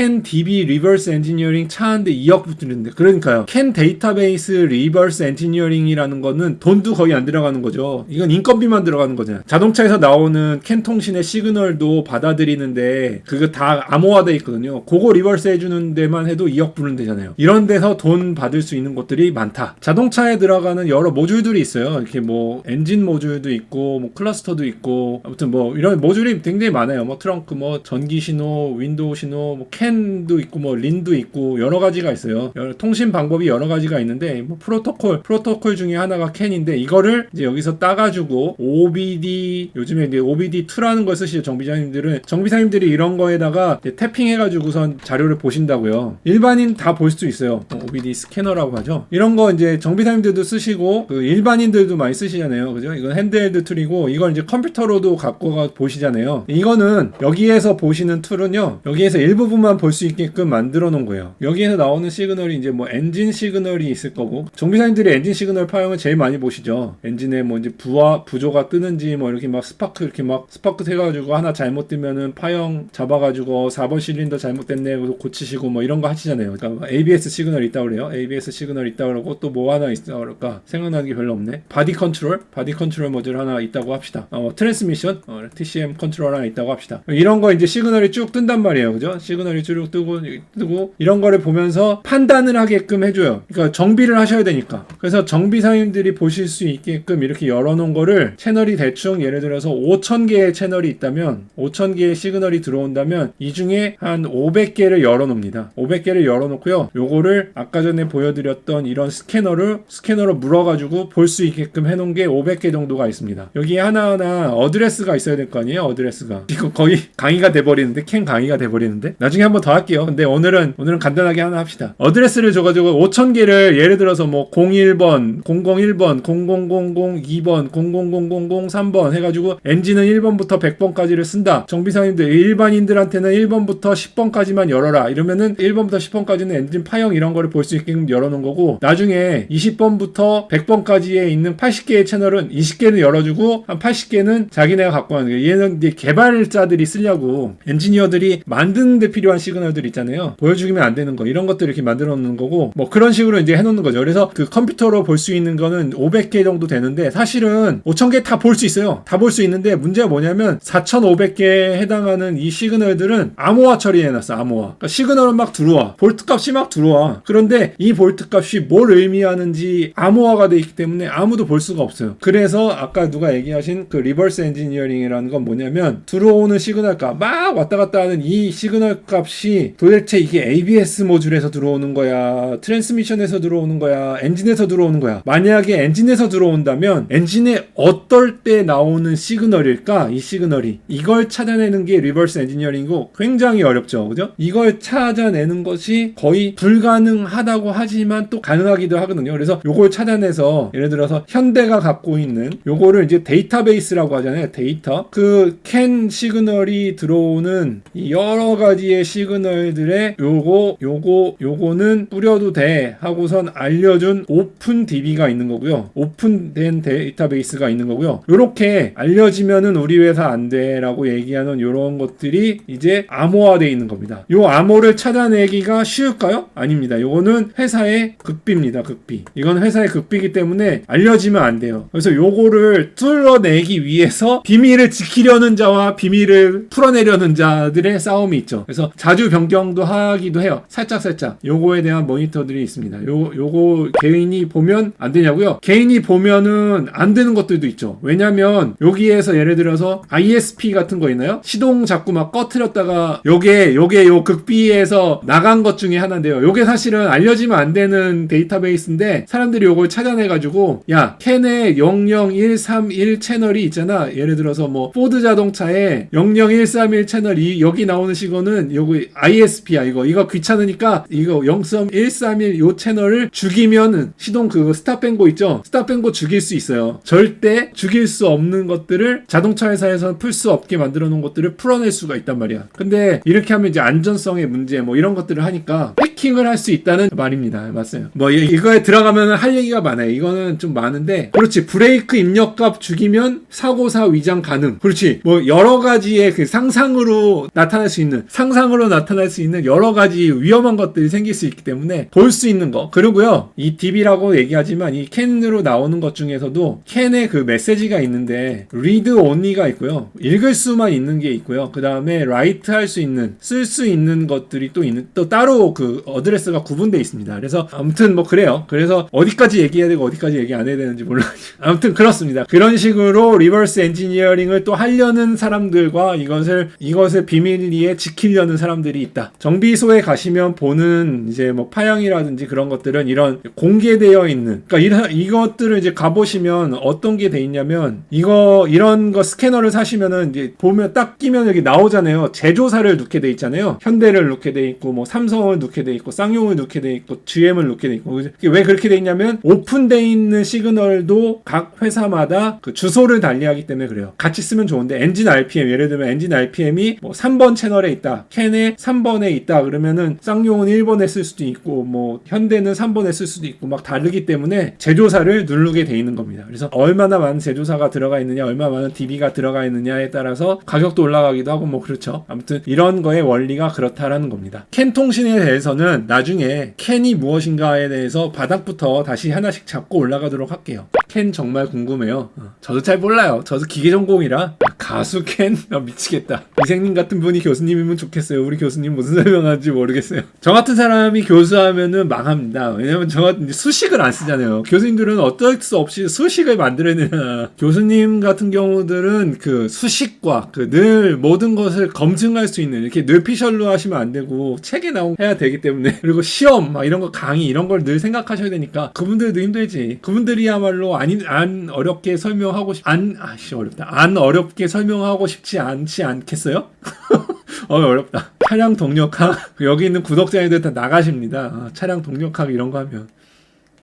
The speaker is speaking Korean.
캔 DB 리버스 엔지니어링 차한데 2억 붙는데 그러니까요. 캔 데이터베이스 리버스 엔지니어링이라는 거는 돈도 거의 안 들어가는 거죠. 이건 인건비만 들어가는 거잖아요. 자동차에서 나오는 캔 통신의 시그널도 받아들이는데 그거 다 암호화돼 있거든요. 그거 리버스 해주는 데만 해도 2억 부는 되잖아요. 이런 데서 돈 받을 수 있는 곳들이 많다. 자동차에 들어가는 여러 모듈들이 있어요. 이렇게 뭐 엔진 모듈도 있고 뭐 클러스터도 있고 아무튼 뭐 이런 모듈이 굉장히 많아요. 뭐 트렁크 뭐 전기 신호, 윈도우 신호, 뭐 캔도 있고 뭐 린도 있고 여러 가지가 있어요. 여러- 통신 방법이 여러 가지가 있는데 뭐 프로토콜 프로토콜 중에 하나가 캔인데 이거를 이제 여기서 따가지고 OBD 요즘에 이제 OBD2라는 걸 쓰시죠 정비사님들은 정비사님들이 이런 거에다가 이제 태핑해가지고선 자료를 보신다고요. 일반인 다 볼 수 있어요. 뭐 OBD 스캐너라고 하죠. 이런 거 이제 정비사님들도 쓰시고 그 일반인들도 많이 쓰시잖아요. 그죠? 이건 핸드헬드 툴이고 이걸 이제 컴퓨터로도 갖고 가 보시잖아요. 이거는 여기에서 보시는 툴은요. 여기에서 일부분만 볼 수 있게끔 만들어 놓은 거예요. 여기에서 나오는 시그널이 이제 뭐 엔진 시그널이 있을 거고 정비사님들이 엔진 시그널 파형을 제일 많이 보시죠. 엔진에 뭐 이제 부하 부조가 뜨는지 뭐 이렇게 막 스파크 이렇게 막 스파크 해가지고 하나 잘못 뜨면은 파형 잡아가지고 4번 실린더 잘못됐네 그래서 고치시고 뭐 이런 거 하시잖아요. 그러니까 ABS 시그널 있다 그래요. ABS 시그널 있다 그러고 또 뭐 하나 있다 그럴까 생각나는 게 별로 없네. 바디 컨트롤 바디 컨트롤 모듈 하나 있다고 합시다. 어, 트랜스미션 어, TCM 컨트롤 하나 있다고 합시다. 이런 거 이제 시그널이 쭉 뜬단 말이에요. 그죠? 시그널이 쭉 뜨고 뜨고 이런 거를 보면서 판단을 하게끔 해줘요. 그러니까 정비를 하셔야 되니까. 그래서 정비사님들이 보실 수 있게끔 이렇게 열어놓은 거를 채널이 대충 예를 들어서 5천 개의 채널이 있다면 5천 개의 시그널이 들어온다면 이 중에 한 500개를 열어놓습니다. 500개를 열어놓고요. 요거를 아까 전에 보여드렸던 이런 스캐너를 스캐너로 물어가지고 볼 수 있게끔 해놓은 게 500개 정도가 있습니다. 여기에 하나하나 어드레스가 있어야 될 거 아니에요? 어드레스가. 이거 거의 강의가 돼버리는데 캔 강의가 돼버리는데 나중에 한번 더 할게요. 근데 오늘은 오늘은 간단하게 하나 합시다. 어드레스를 줘가지고 5천 개를 예를 들어서 뭐 01번, 001번, 0002번, 00003번 해가지고 엔진은 1번부터 100번까지를 쓴다. 정비사님들 일반인들한테는 1번부터 10번까지만 열어라. 이러면은 1번부터 10번까지는 엔진 파형 이런 거를 볼 수 있게끔 열어놓은 거고 나중에 20번부터 100번까지에 있는 80개의 채널은 20개는 열어주고 한 80개는 자기네가 갖고 가는 거예요. 얘는 이제 개발자들이 쓰려고 엔지니어들이 만드는 데 필요한 시그널들 있잖아요. 보여주기면 안 되는 거 이런 것들 이렇게 만들어 놓는 거고 뭐 그런 식으로 이제 해놓는 거죠. 그래서 그 컴퓨터로 볼 수 있는 거는 500개 정도 되는데 사실은 5,000개 다 볼 수 있어요. 다 볼 수 있는데 문제가 뭐냐면 4,500개에 해당하는 이 시그널들은 암호화 처리해놨어. 암호화. 그러니까 시그널은 막 들어와. 볼트 값이 막 들어와. 그런데 이 볼트 값이 뭘 의미하는지 암호화가 돼 있기 때문에 아무도 볼 수가 없어요. 그래서 아까 누가 얘기하신 그 리버스 엔지니어링이라는 건 뭐냐면 들어오는 시그널 값 막 왔다 갔다 하는 이 시그널 값이 도대체 이게 ABS 모듈에서 들어오는 거야, 트랜스미션에서 들어오는 거야, 엔진에서 들어오는 거야. 만약에 엔진에서 들어온다면 엔진에 어떨 때 나오는 시그널일까? 이 시그널이 이걸 찾아내는 게 리버스 엔지니어링이고 굉장히 어렵죠, 그죠? 이걸 찾아내는 것이 거의 불가능하다고 하지만 또 가능하기도 하거든요. 그래서 요걸 찾아내서 예를 들어서 현대가 갖고 있는 요거를 이제 데이터베이스라고 하잖아요. 데이터 그 캔 시그널이 들어오는 이 여러 가지의 시 그널들의 요거 요거 요거는 뿌려도 돼 하고선 알려준 오픈 DB가 있는 거고요. 오픈된 데이터베이스가 있는 거고요. 요렇게 알려지면은 우리 회사 안 돼라고 얘기하는 요런 것들이 이제 암호화되어 있는 겁니다. 요 암호를 찾아내기가 쉬울까요? 아닙니다. 요거는 회사의 극비입니다. 극비. 이건 회사의 극비이기 때문에 알려지면 안 돼요. 그래서 요거를 뚫어내기 위해서 비밀을 지키려는 자와 비밀을 풀어내려는 자들의 싸움이 있죠. 그래서 자주 변경도 하기도 해요. 살짝 살짝. 요거에 대한 모니터들이 있습니다. 요 요거 개인이 보면 안 되냐고요? 개인이 보면은 안 되는 것들도 있죠. 왜냐면 여기에서 예를 들어서 ISP 같은 거 있나요? 시동 자꾸 막 꺼트렸다가 요게 요게 요 극비에서 나간 것 중에 하나인데요. 요게 사실은 알려지면 안 되는 데이터베이스인데 사람들이 요걸 찾아내 가지고 야 캔의 00131 채널이 있잖아. 예를 들어서 뭐 포드 자동차에 00131 채널 이 여기 나오는 시거는 요거 ISP야 이거 이거 귀찮으니까 이거 0.131 요 채널을 죽이면은 시동 그거 스탑뱅고 있죠? 스탑뱅고 죽일 수 있어요. 절대 죽일 수 없는 것들을 자동차 회사에서는 풀 수 없게 만들어 놓은 것들을 풀어낼 수가 있단 말이야. 근데 이렇게 하면 이제 안전성의 문제 뭐 이런 것들을 하니까 해킹을 할 수 있다는 말입니다. 맞아요. 뭐 이- 이거에 들어가면 할 얘기가 많아요. 이거는 좀 많은데 그렇지 브레이크 입력값 죽이면 사고사 위장 가능. 그렇지 뭐 여러 가지의 그 상상으로 나타날 수 있는 상상으로 나타날 수 있는 여러 가지 위험한 것들이 생길 수 있기 때문에 볼 수 있는 거. 그리고요 이 DB라고 얘기하지만 이 캔으로 나오는 것 중에서도 캔에 그 메시지가 있는데 read only가 있고요 읽을 수만 있는 게 있고요. 그 다음에 write 할 수 있는 쓸 수 있는 것들이 또 있는 또 따로 그 어드레스가 구분되어 있습니다. 그래서 아무튼 뭐 그래요. 그래서 어디까지 얘기해야 되고 어디까지 얘기 안 해야 되는지 몰라 아무튼 그렇습니다. 그런 식으로 리버스 엔지니어링을 또 하려는 사람들과 이것을 이것을 비밀리에 지키려는 사람 들이 있다. 정비소에 가시면 보는 이제 뭐 파형이라든지 그런 것들은 이런 공개되어 있는 그러니까 이런 이것들을 이제 가보시면 어떤 게 돼 있냐면 이거 이런 거 스캐너를 사시면은 이제 보면 딱 끼면 여기 나오잖아요. 제조사를 넣게 돼 있잖아요. 현대를 넣게 돼 있고 뭐 삼성을 넣게 돼 있고 쌍용을 넣게 돼 있고 GM을 넣게 돼 있고. 왜 그렇게 돼 있냐면 오픈돼 있는 시그널도 각 회사마다 그 주소를 달리하기 때문에 그래요. 같이 쓰면 좋은데 엔진 RPM 예를 들면 엔진 RPM이 뭐 3번 채널에 있다. 캔에 3번에 있다. 그러면은 쌍용은 1번에 쓸 수도 있고 뭐 현대는 3번에 쓸 수도 있고 막 다르기 때문에 제조사를 누르게 돼 있는 겁니다. 그래서 얼마나 많은 제조사가 들어가 있느냐 얼마나 많은 DB가 들어가 있느냐에 따라서 가격도 올라가기도 하고 뭐 그렇죠. 아무튼 이런 거의 원리가 그렇다라는 겁니다. 캔 통신에 대해서는 나중에 캔이 무엇인가에 대해서 바닥부터 다시 하나씩 잡고 올라가도록 할게요. 캔 정말 궁금해요. 어, 저도 잘 몰라요. 저도 기계 전공이라 가수 캔? 아, 미치겠다. 이생님 같은 분이 교수님이면 좋겠어요 우리 교수님 무슨 설명하는지 모르겠어요. 저 같은 사람이 교수하면은 망합니다. 왜냐면 저 같은 수식을 안 쓰잖아요. 교수님들은 어쩔 수 없이 수식을 만들어내냐 교수님 같은 경우들은 그 수식과 그 늘 모든 것을 검증할 수 있는 이렇게 뇌피셜로 하시면 안 되고 책에 나온 해야 되기 때문에 그리고 시험 막 이런 거 강의 이런 걸 늘 생각하셔야 되니까 그분들도 힘들지. 그분들이야말로 안, 안 어렵게 설명하고 싶, 안, 아씨 어렵다. 안 어렵게 설명하고 싶지 않지 않겠어요? 어 어렵다 차량 동력학 여기 있는 구독자님들 다 나가십니다. 아, 차량 동력학 이런 거 하면